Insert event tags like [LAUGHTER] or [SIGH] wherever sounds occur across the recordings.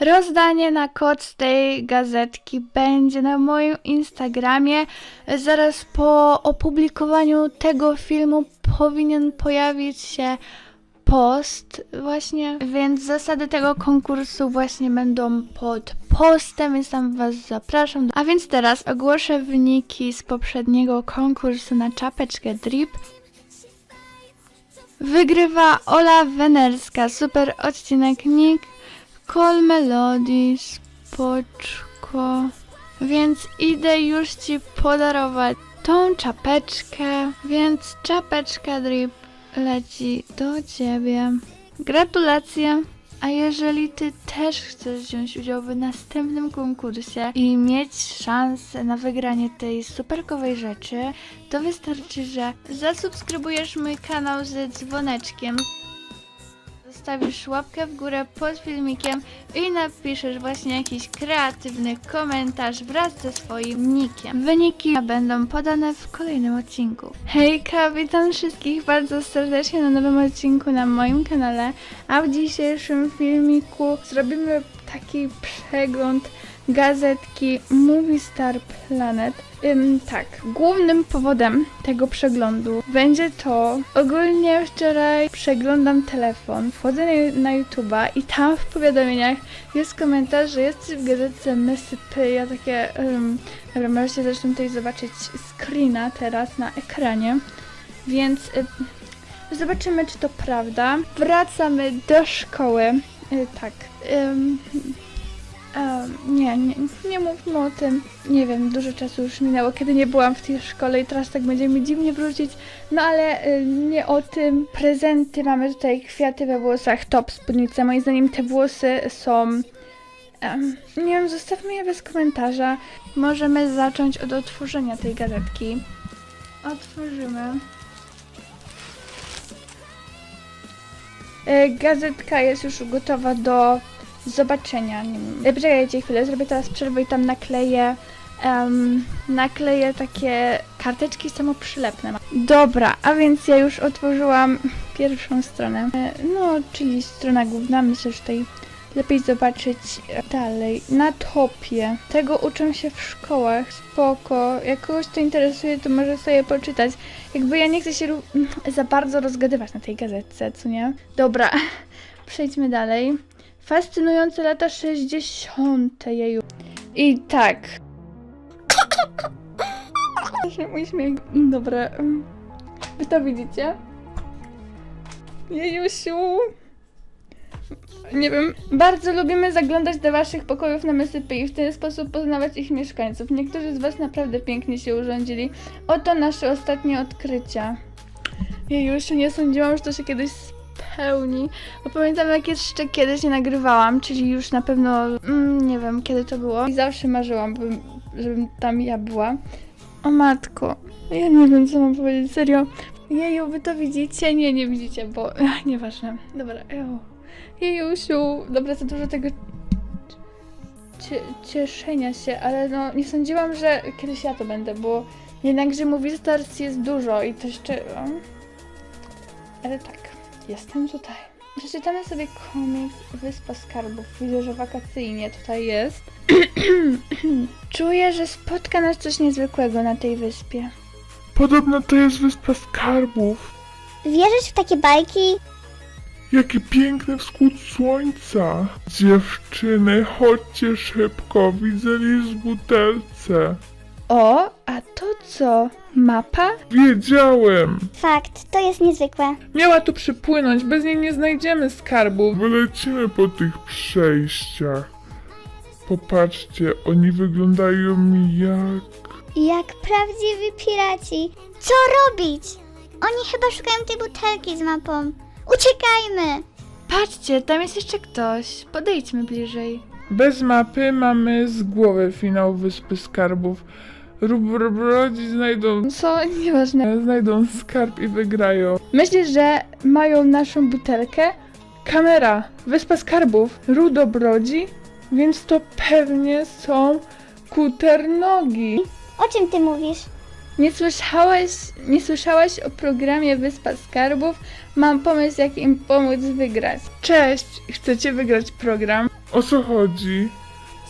Rozdanie na kod tej gazetki będzie na moim Instagramie. Zaraz po opublikowaniu tego filmu powinien pojawić się post właśnie, więc zasady tego konkursu właśnie będą pod postem, więc tam was zapraszam. A więc teraz ogłoszę wyniki z poprzedniego konkursu na czapeczkę drip. Wygrywa Ola Wenerska, super odcinek Nick, Call Melody, Spoczko. Więc idę już ci podarować tą czapeczkę, więc czapeczka drip leci do ciebie. Gratulacje! A jeżeli ty też chcesz wziąć udział w następnym konkursie i mieć szansę na wygranie tej superkowej rzeczy, to wystarczy, że zasubskrybujesz mój kanał ze dzwoneczkiem, zostawisz łapkę w górę pod filmikiem i napiszesz właśnie jakiś kreatywny komentarz wraz ze swoim nickiem. Wyniki będą podane w kolejnym odcinku. Hejka, witam wszystkich bardzo serdecznie na nowym odcinku na moim kanale, a w dzisiejszym filmiku zrobimy taki przegląd gazetki Movie Star Planet. Ym, tak, głównym powodem tego przeglądu będzie to, ogólnie wczoraj przeglądam telefon, wchodzę na, na YouTube'a i tam w powiadomieniach jest komentarz, że jest w gazetce Mysypy, ja takie, um, dobra, możecie zresztą tutaj zobaczyć screena teraz na ekranie, więc y, zobaczymy, czy to prawda. Wracamy do szkoły, y, tak, ym, Em, nie, nie, nie mówmy o tym. Nie wiem, dużo czasu już minęło, kiedy nie byłam w tej szkole i teraz tak będzie mi dziwnie wrócić. No ale y, nie o tym. Prezenty, mamy tutaj kwiaty we włosach, top, spódnicę. Moim zdaniem te włosy są... em, nie wiem, zostawmy je bez komentarza. Możemy zacząć od otworzenia tej gazetki. Otworzymy. E, Gazetka jest już gotowa do zobaczenia. Nie wiem. E, Poczekajcie chwilę, zrobię teraz przerwę i tam nakleję em, nakleję takie karteczki samoprzylepne. Dobra, a więc ja już otworzyłam pierwszą stronę. E, No, czyli strona główna, myślę, że tutaj lepiej zobaczyć e, dalej. Na topie. Tego uczą się w szkołach. Spoko. Jak kogoś to interesuje, to może sobie poczytać. Jakby ja nie chcę się za bardzo rozgadywać na tej gazetce, co nie? Dobra, [LAUGHS] przejdźmy dalej. Fascynujące lata 60. jeju. I tak. [LAUGHS] Mój śmiech. Dobra. Wy to widzicie? Jejusiu. Nie wiem, bardzo lubimy zaglądać do waszych pokojów na Mysypy i w ten sposób poznawać ich mieszkańców. Niektórzy z was naprawdę pięknie się urządzili. Oto nasze ostatnie odkrycia. Jejusiu, nie sądziłam, że to się kiedyś spełni. Bo pamiętam jak jeszcze kiedyś nie nagrywałam, czyli już na pewno mm, nie wiem kiedy to było. I zawsze marzyłam, bym, żebym tam ja była. O matko, ja nie wiem co mam powiedzieć, serio. Jeju, wy to widzicie? Nie, nie widzicie, bo ach, nieważne. Dobra, ejo. Jejusiu, dobra, za dużo tego cie, cieszenia się, ale no nie sądziłam, że kiedyś ja to będę, bo jednakże Movie Stars jest dużo i to jeszcze... Ale tak, jestem tutaj. Przeczytamy sobie komiks Wyspa Skarbów. Widzę, że wakacyjnie tutaj jest. [CLEARS THROAT] Czuję, że spotka nas coś niezwykłego na tej wyspie. Podobno to jest wyspa skarbów. Wierzysz w takie bajki? Jaki piękny wschód słońca. Dziewczyny, chodźcie szybko, widzę list w butelce. O, a to co? Mapa? Wiedziałem. Fakt, to jest niezwykłe. Miała tu przypłynąć, bez niej nie znajdziemy skarbu. Wylecimy po tych przejściach. Popatrzcie, oni wyglądają mi jak... Jak prawdziwi piraci. Co robić? Oni chyba szukają tej butelki z mapą. Uciekajmy! Patrzcie, tam jest jeszcze ktoś. Podejdźmy bliżej. Bez mapy mamy z głowy finał Wyspy Skarbów. Rubrodzi znajdą, Co? Nieważne. znajdą skarb i wygrają. Myślisz, że mają naszą butelkę? Kamera, Wyspa Skarbów, Rudobrodzi, więc to pewnie są kuternogi. O czym ty mówisz? Nie słyszałeś, nie słyszałaś o programie Wyspa Skarbów? Mam pomysł, jak im pomóc wygrać. Cześć, chcecie wygrać program? O co chodzi?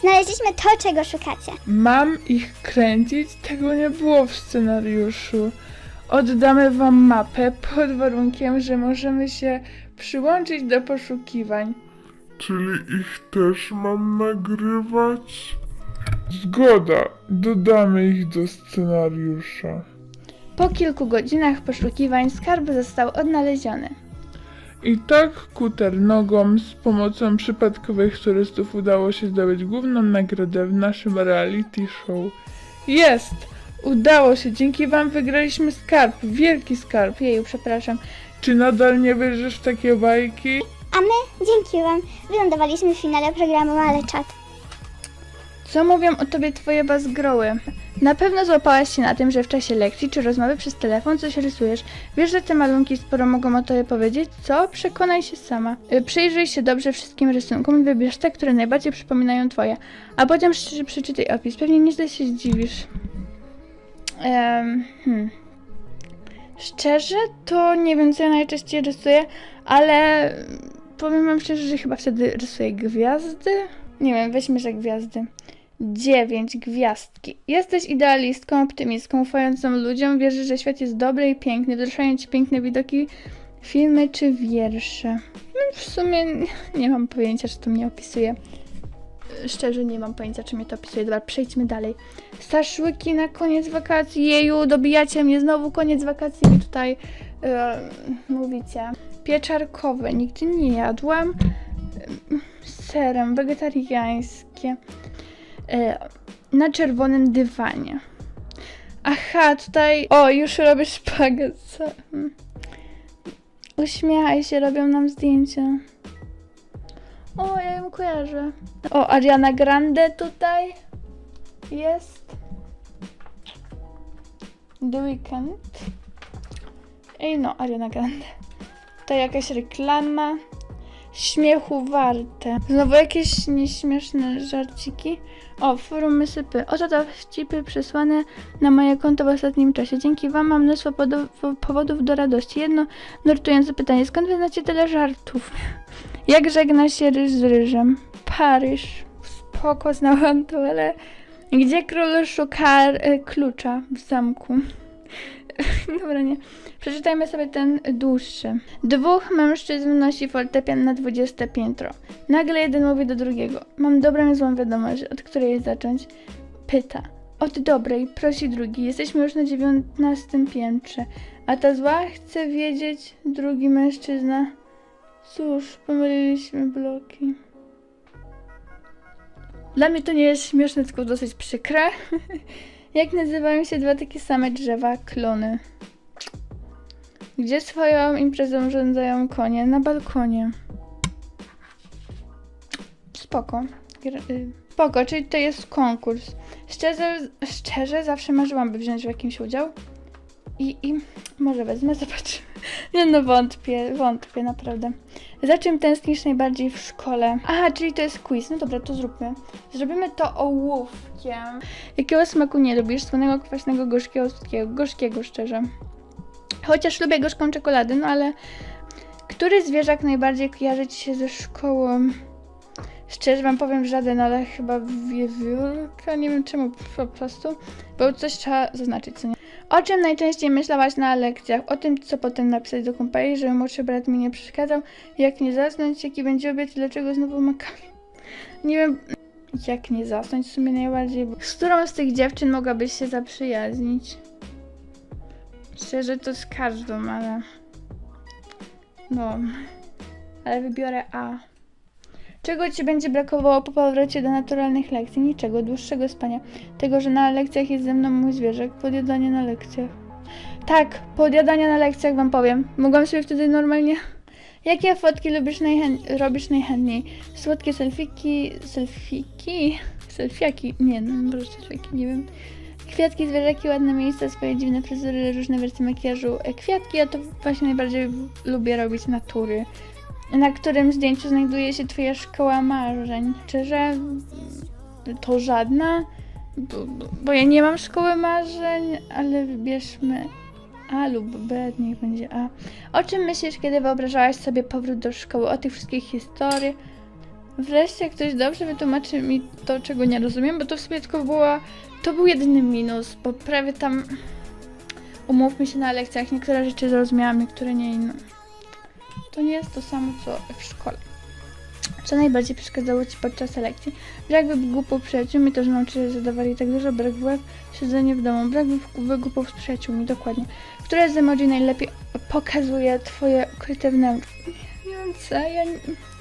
Znaleźliśmy to, czego szukacie. Mam ich kręcić? Tego nie było w scenariuszu. Oddamy wam mapę pod warunkiem, że możemy się przyłączyć do poszukiwań. Czyli ich też mam nagrywać? Zgoda, dodamy ich do scenariusza. Po kilku godzinach poszukiwań skarb został odnaleziony. I tak kuter nogą z pomocą przypadkowych turystów udało się zdobyć główną nagrodę w naszym reality show. Jest! Udało się, dzięki wam wygraliśmy skarb, wielki skarb. Jeju, przepraszam. Czy nadal nie wierzysz w takie bajki? A my, dzięki wam, wylądowaliśmy w finale programu Ale Czat. Co mówią o tobie twoje bazgroły? Na pewno złapałaś się na tym, że w czasie lekcji czy rozmowy przez telefon coś rysujesz. Wiesz, że te malunki sporo mogą o tobie powiedzieć? Co? Przekonaj się sama. Y, Przyjrzyj się dobrze wszystkim rysunkom i wybierz te, które najbardziej przypominają twoje. A potem szczerze przeczytaj opis. Pewnie nieźle się zdziwisz. Hmm. Szczerze, to nie wiem, co ja najczęściej rysuję, ale powiem wam szczerze, że chyba wtedy rysuję gwiazdy. Nie wiem, weźmy, że gwiazdy. Dziewięć gwiazdki. Jesteś idealistką, optymistką, ufającą ludziom, wierzysz, że świat jest dobry i piękny, wzruszają ci piękne widoki, filmy czy wiersze. No, w sumie [LAUGHS] nie mam pojęcia, czy to mnie opisuje. Szczerze nie mam pojęcia, czy mnie to opisuje. Dobra, przejdźmy dalej. Szaszłyki na koniec wakacji. Jeju, dobijacie mnie znowu koniec wakacji mi tutaj e, mówicie. Pieczarkowe, nigdy nie jadłam. Z serem, wegetariańskie. E, na czerwonym dywanie. Aha, tutaj. O, już robię szpagat. Hmm. Uśmiechaj się, robią nam zdjęcia. O, ja ją kojarzę. O, Ariana Grande tutaj jest. The Weeknd. Ej, no, Ariana Grande. Tutaj jakaś reklama. Śmiechu warte. Znowu jakieś nieśmieszne żarciki. O, forum mysypy. Oto dowcipy przesłane na moje konto w ostatnim czasie. Dzięki wam mam mnóstwo powodów do radości. Jedno nurtujące pytanie. Skąd wy znacie tyle żartów? [LAUGHS] Jak żegna się ryż z ryżem? Paryż. Spoko, znałam to, ale... Gdzie król szuka e, klucza w zamku? [LAUGHS] Dobra, nie. Przeczytajmy sobie ten dłuższy. Dwóch mężczyzn nosi fortepian na 20 piętro. Nagle jeden mówi do drugiego. Mam dobrą i złą wiadomość. Od której zacząć? Pyta. Od dobrej, prosi drugi. Jesteśmy już na 19 piętrze. A ta zła chce wiedzieć, drugi mężczyzna. Cóż, pomyliliśmy bloki. Dla mnie to nie jest śmieszne, tylko dosyć przykre. [LAUGHS] Jak nazywają się dwa takie same drzewa, klony? Gdzie swoją imprezą urządzają konie? Na balkonie. Spoko. Y, Spoko, czyli to jest konkurs. Szczerze, szczerze zawsze marzyłam, by wziąć w jakimś udział. I, I może wezmę, zobaczymy. Nie no, wątpię, wątpię, naprawdę. Za czym tęsknisz najbardziej w szkole? Aha, czyli to jest quiz. No dobra, to zróbmy. Zrobimy to ołówkiem. Jakiego smaku nie lubisz? Słonego, kwaśnego, gorzkiego, słodkiego? Gorzkiego, szczerze. Chociaż lubię gorzką czekoladę, no ale... Który zwierzak najbardziej kojarzy ci się ze szkołą? Szczerze wam powiem żaden, ale chyba wiewiórka, nie wiem czemu po prostu, bo coś trzeba zaznaczyć, co nie? O czym najczęściej myślałaś na lekcjach? O tym, co potem napisać do kumpeli, żeby młodszy brat mi nie przeszkadzał, jak nie zasnąć, jaki będzie obiad dlaczego znowu makami. Nie wiem, jak nie zasnąć w sumie najbardziej, bo... Z którą z tych dziewczyn mogłabyś się zaprzyjaźnić? Szczerze to z każdą, ale... No... Ale wybiorę A. Czego ci będzie brakowało po powrocie do naturalnych lekcji? Niczego, dłuższego spania. Tego, że na lekcjach jest ze mną mój zwierzak. Podjadanie na lekcjach. Tak, podjadania na lekcjach wam powiem. Mogłam sobie wtedy normalnie... [LAUGHS] Jakie fotki lubisz najchę... robisz najchętniej? Słodkie selfiki... Selfiki? Selfiaki? Nie, no może selfiaki, nie wiem. Kwiatki, zwierzaki, ładne miejsca, swoje dziwne fryzury, różne wersje makijażu. E, Kwiatki, ja to właśnie najbardziej lubię robić natury na którym zdjęciu znajduje się Twoja szkoła marzeń. Szczerze, to żadna, bo, bo- ja nie mam szkoły marzeń, ale wybierzmy A lub B, niech będzie A. O czym myślisz, kiedy wyobrażałaś sobie powrót do szkoły? O tych wszystkich historii? wreszcie ktoś dobrze wytłumaczy mi to, czego nie rozumiem, bo to w sobie tylko była, to był jedyny minus, bo prawie tam, umówmy się na lekcjach, niektóre rzeczy zrozumiałam, niektóre nie inne. To nie jest to samo, co w szkole. Co najbardziej przeszkadzało Ci podczas lekcji? Brak wygłupów przyjaciółmi, to, że nauczyciele zadawali tak dużo, brak wygłupów, siedzenie w domu, brak wygłupów z przyjaciółmi, dokładnie. Które z emoji najlepiej pokazuje Twoje ukryte wnętrze? Nie wiem co, ja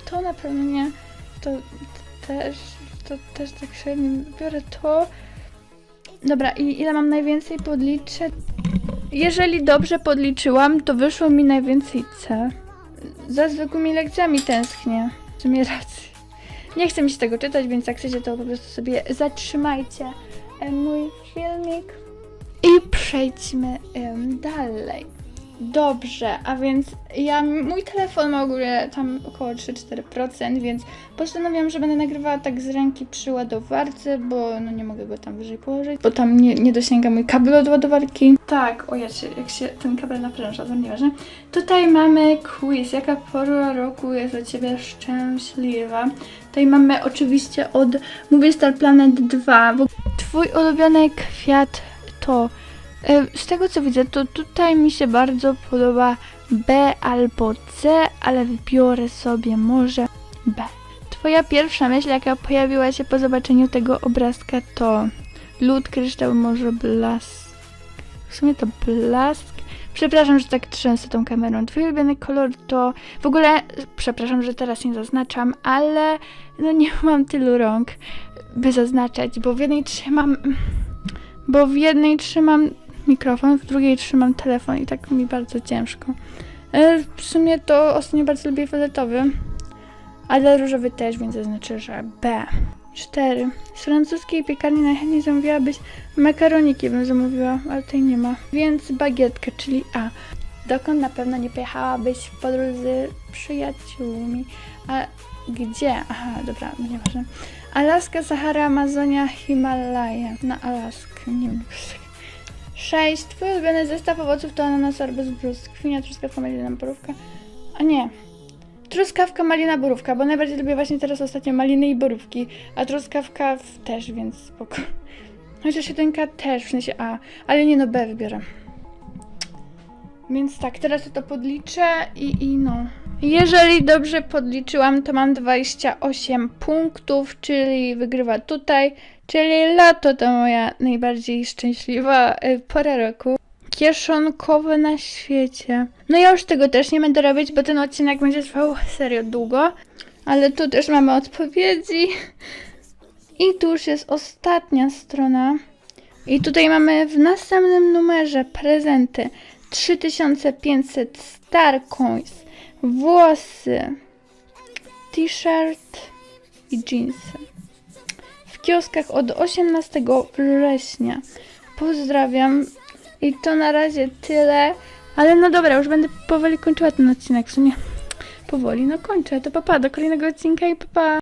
to na pewno nie, to też, to też tak średnio biorę to. Dobra, i ile mam najwięcej podliczę? Jeżeli dobrze podliczyłam, to wyszło mi najwięcej C. Za zwykłymi lekcjami tęsknię. W sumie racji. Nie chcę mi się tego czytać, więc jak chcecie, to po prostu sobie zatrzymajcie e, mój filmik i przejdźmy dalej. Dobrze, a więc ja, mój telefon ma ogólnie tam około 3-4%, więc postanowiłam, że będę nagrywała tak z ręki przy ładowarce, bo no nie mogę go tam wyżej położyć, bo tam nie, nie dosięga mój kabel od ładowarki. Tak, o ja się, jak się ten kabel napręża, to nieważne. Tutaj mamy quiz, jaka pora roku jest dla Ciebie szczęśliwa. Tutaj mamy oczywiście od Movie Star Planet 2. Bo Twój ulubiony kwiat to... E, Z tego co widzę, to tutaj mi się bardzo podoba B albo C, ale wybiorę sobie może B. Twoja pierwsza myśl, jaka pojawiła się po zobaczeniu tego obrazka to lód, kryształ, może blask. W sumie to blask. Przepraszam, że tak trzęsę tą kamerą. Twój ulubiony kolor to... W ogóle, przepraszam, że teraz nie zaznaczam, ale no nie [LAUGHS] mam tylu rąk, by zaznaczać, bo w jednej trzymam... Bo w jednej trzymam mikrofon, w drugiej trzymam telefon i tak mi bardzo ciężko. E, W sumie to ostatnio bardzo lubię fioletowy, ale różowy też, więc zaznaczę, że B. 4. Z francuskiej piekarni najchętniej zamówiłabyś makaroniki, bym zamówiła, ale tutaj nie ma. Więc bagietkę, czyli A. Dokąd na pewno nie pojechałabyś w podróż z przyjaciółmi? A gdzie? Aha, dobra, nieważne. Alaska, Sahara, Amazonia, Himalaje. Na Alaskę, nie wiem. 6. Twój ulubiony zestaw owoców to ananas, arbuz, brzoskwinia, truskawka, malina, borówka. A nie. Truskawka, malina, borówka, bo najbardziej lubię właśnie teraz ostatnio maliny i borówki, a truskawka w- też, więc spoko. Chociaż jedynka też, w sensie A, ale nie no, B wybiorę. Więc tak, teraz to podliczę i, i no. Jeżeli dobrze podliczyłam, to mam 28 punktów, czyli wygrywa tutaj, czyli lato to moja najbardziej szczęśliwa y, pora roku. Kieszonkowe na świecie. No ja już tego też nie będę robić, bo ten odcinek będzie trwał serio długo. Ale tu też mamy odpowiedzi. I tu już jest ostatnia strona. I tutaj mamy w następnym numerze prezenty. 3500 Star Coins, włosy, t-shirt i jeansy. W kioskach od 18 września. Pozdrawiam. I to na razie tyle. Ale no dobra, już będę powoli kończyła ten odcinek. W sumie powoli, no kończę. To papa, do kolejnego odcinka i papa.